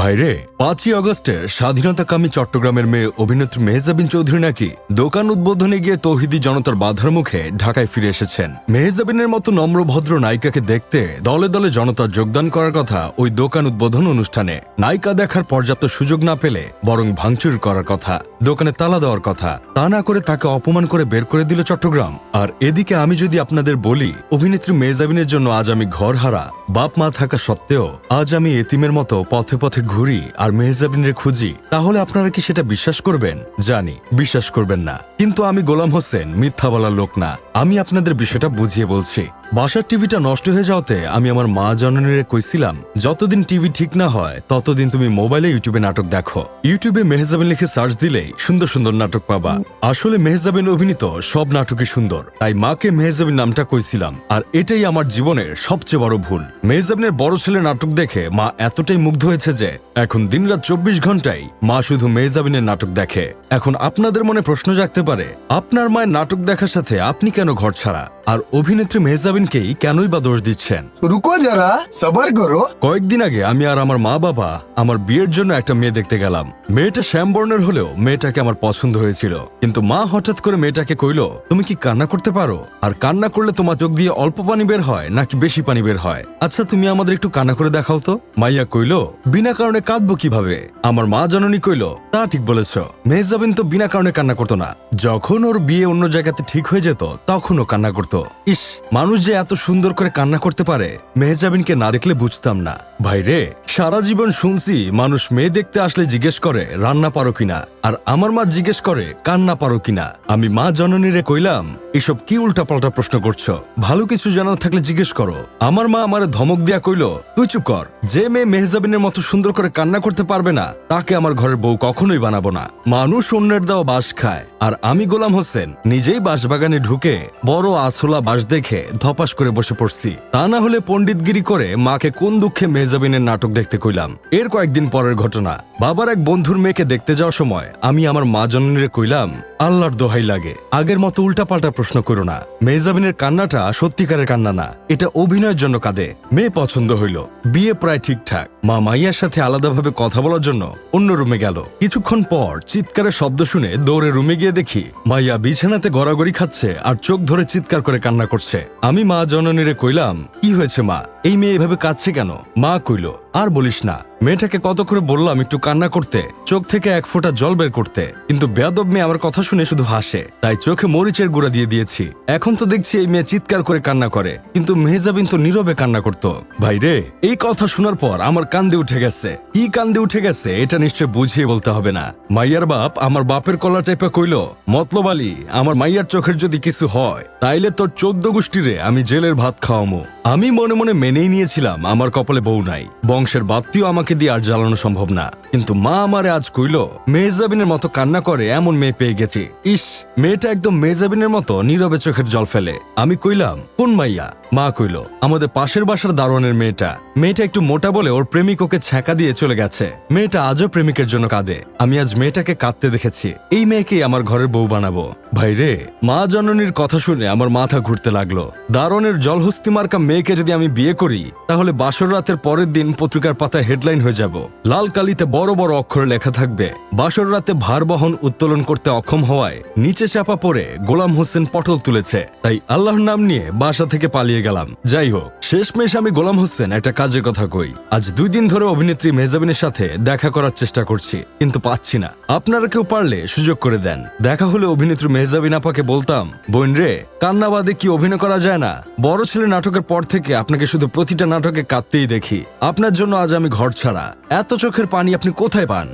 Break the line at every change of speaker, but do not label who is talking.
ভাইরে, পাঁচই আগস্টের স্বাধীনতাকামী চট্টগ্রামের মেয়ে অভিনেত্রী মেহজাবিন চৌধুরী নাকি দোকান উদ্বোধনে গিয়ে তৌহিদি জনতার বাধার মুখে ঢাকায় ফিরে এসেছেন? মেহজাবিনের মতো নম্র ভদ্র নায়িকাকে দেখতে দলে দলে জনতা যোগদান করার কথা ওই দোকান উদ্বোধন অনুষ্ঠানে নায়িকা দেখার পর্যাপ্ত সুযোগ না পেলে বরং ভাঙচুর করার কথা, দোকানে তালা দেওয়ার কথা, তা না করে তাকে অপমান করে বের করে দিল চট্টগ্রাম। আর এদিকে আমি যদি আপনাদের বলি, অভিনেত্রী মেহজাবিনের জন্য আজ আমি ঘর হারা বাপ মা থাকা সত্ত্বেও আজ আমি এতিমের মতো পথে পথে ঘুরি আর মেহজাবিনের খুঁজি, তাহলে আপনারা কি সেটা বিশ্বাস করবেন? জানি, বিশ্বাস করবেন না। কিন্তু আমি গোলাম হোসেন, মিথ্যা বলার লোক না। আমি আপনাদের বিষয়টা বুঝিয়ে বলছি। বাসার টিভিটা নষ্ট হয়ে যাওয়াতে আমি আমার মা জননীরে কইছিলাম, যতদিন টিভি ঠিক না হয়, ততদিন তুমি মোবাইলে ইউটিউবে নাটক দেখো। ইউটিউবে মেহজাবিন লিখে সার্চ দিলেই সুন্দর সুন্দর নাটক পাবা। আসলে মেহজাবিন অভিনীত সব নাটকই সুন্দর, তাই মাকে মেহজাবিন নামটা কইছিলাম, আর এটাই আমার জীবনের সবচেয়ে বড় ভুল। মেহজাবিনের বড় ছেলে নাটক দেখে মা এতটাই মুগ্ধ হয়েছে যে, এখন দিনরাত চব্বিশ ঘন্টায় মা শুধু মেহজাবিনের নাটক দেখে। এখন আপনাদের মনে প্রশ্ন জাগতে পারে, আপনার মায়ের নাটক দেখার সাথে আপনি কেন ঘর ছাড়া? আর অভিনেত্রী নবীনকেই কেনই বা দোষ দিচ্ছেন?
রুকো যারা সবার করো।
কয়েকদিন আগে আমি আর আমার মা বাবা আমার বিয়ের জন্য একটা মেয়ে দেখতে গেলাম। মেয়েটা শ্যাম বর্ণের হলেও মেয়েটাকে আমার পছন্দ হয়েছিল। কিন্তু মা হঠাৎ করে মেয়েটাকে কইল তুমি কি কান্না করতে পারো? আর কান্না করলে তোমার চোখ দিয়ে অল্প পানি বের হয় নাকি বেশি পানি বের হয়? আচ্ছা তুমি আমাদের একটু কান্না করে দেখাও তো। মাইয়া কইল বিনা কারণে কাঁদবো কীভাবে? আমার মা জননী কইল তা ঠিক বলেছ। মেহজাবিন তো বিনা কারণে কান্না করতো না। যখন ওর বিয়ে অন্য জায়গাতে ঠিক হয়ে যেত, তখন ও কান্না করতো। ইস, মানুষ যে এত সুন্দর করে কান্না করতে পারে, মেহজাবিনকে না দেখলে বুঝতাম না। ভাই রে, সারা জীবন শুনছি মানুষ মেয়ে দেখতে আসলে জিজ্ঞেস করে, রান্না পারো কিনা? আর আমার মা জিজ্ঞেস করে, কান্না পারো কিনা? আমি মা জননীরে কইলাম, এসব কি উল্টাপাল্টা প্রশ্ন করছ? ভালো কিছু জানার থাকলে জিজ্ঞেস করো। আমার মা আমার ধমক দিয়া কইল, তুই চুপ কর। যে মেয়ে মেহজাবিনের মতো সুন্দর করে কান্না করতে পারবে না, তাকে আমার ঘরের বউ কখনোই বানাবো না। মানুষ অন্যের দেওয়া বাস খায়, আর আমি গোলাম হোসেন। নিজেই বাঁশবাগানে ঢুকে বড় আসলা বাঁশ দেখে ধপাস করে বসে পড়ছি। তা না হলে পণ্ডিতগিরি করে মাকে কোন দুঃখে মেহজাবিনের নাটক দেখতে কইলাম। এর কয়েকদিন পরের ঘটনা। বাবার এক বন্ধুর মেয়েকে দেখতে যাওয়ার সময় আমি আমার মা জননীরে কইলাম আল্লাহর দোহাই লাগে। আগের মতো উল্টাপাল্টা প্রশ্ন করো না। মেহজাবিনের কান্নাটা সত্যিকারের কান্না না। এটা অভিনয়ের জন্য কাঁদে। মেয়ে পছন্দ হইল। বিয়ে প্রায় ঠিকঠাক। মা মাইয়ার সাথে আলাদাভাবে কথা বলার জন্য অন্য রুমে গেল। কিছুক্ষণ পর চিৎকারের শব্দ শুনে দৌড়ে রুমে গিয়ে দেখি, মাইয়া বিছানাতে গড়াগড়ি খাচ্ছে আর চোখ ধরে চিৎকার করে কান্না করছে। আমি মা জননীরে কইলাম, কি হয়েছে মা? এই মেয়ে এভাবে কাঁদছে কেন? মা কইল, আর বলিস না, মেয়েটাকে কত করে বললাম একটু কান্না করতে, চোখ থেকে এক ফোঁটা জল বের করতে। কিন্তু বেয়াদব মেয়ে আমার কথা শুনে শুধু হাসে, তাই চোখে মরিচের গুঁড়া দিয়ে দিয়েছি। এখন তো দেখছি এই মেয়ে চিৎকার করে কান্না করে, কিন্তু মেহজাবিন তো নীরবে কান্না করত। ভাই রে, এই কথা শোনার পর আমার কান্দে উঠে গেছে। কি কান্দে উঠে গেছে, এটা নিশ্চয় বুঝিয়ে বলতে হবে না। মাইয়ার বাপ আমার বাপের কলা টাইপে কইল, মতলব আলী, আমার মাইয়ার চোখের যদি কিছু হয়, তাইলে তোর চোদ্দ গোষ্ঠীরে আমি জেলের ভাত খাওয়ামো। আমি মনে মনে মেনেই নিয়েছিলাম, আমার কপালে বউ নাই। বংশের বাত্তিও আমাকে দিয়ে আর জ্বালানো সম্ভব না। কিন্তু মা আমারে আজ কইল, মেহজাবিনের মতো কান্না করে এমন মেয়ে পেয়ে গেছি। ইস, মেয়েটা একদম মেহজাবিনের মতো নীরবে চোখের জল ফেলে। আমি কইলাম, কোন মাইয়া? মা কইল, আমাদের পাশের বাসার দারোয়ানের মেয়েটা। মেয়েটা একটু মোটা বলে ওর প্রেমিক ওকে ছ্যাঁকা দিয়ে চলে গেছে। মেয়েটা আজও প্রেমিকের জন্য কাঁদে। আমি আজ মেয়েটাকে কাঁদতে দেখেছি। এই মেয়েকেই আমার ঘরের বউ বানাবো। ভাই রে, মা জননীর কথা শুনে আমার মাথা ঘুরতে লাগল। দারোয়ানের জলহস্তি মার্কা মেয়েকে যদি আমি বিয়ে করি, তাহলে বাসর রাতের পরের দিন পত্রিকার পাতায় হেডলাইন হয়ে যাব। লাল কালিতে বড় বড় অক্ষরে লেখা থাকবে, বাসর রাতে ভার বহন উত্তোলন করতে অক্ষম হওয়ায় নিচে চাপা পড়ে গোলাম হোসেন পটল তুলেছে। তাই আল্লাহর নাম নিয়ে বাসা থেকে পালিয়ে গেলাম। যাই হোক, শেষমেশ আমি গোলাম হোসেন একটা কাজের কথা কই। আজ দুই দিন ধরে অভিনেত্রী মেহজাবিনের সাথে দেখা করার চেষ্টা করছি, কিন্তু পাচ্ছি না। আপনারা কেউ পারলে সুযোগ করে দেন। দেখা হলে অভিনেত্রী মেহজাবিন আপাকে বলতাম, বোন রে, কান্নাবাদে কি অভিনয় করা যায় না? বড় ছেলে নাটকের পর থেকে আপনাকে শুধু প্রতিটা নাটকে কাঁদতেই দেখি। আপনার জন্য আজ আমি ঘর ছাড়া। এত চোখের পানি আপনি কোথায় পান?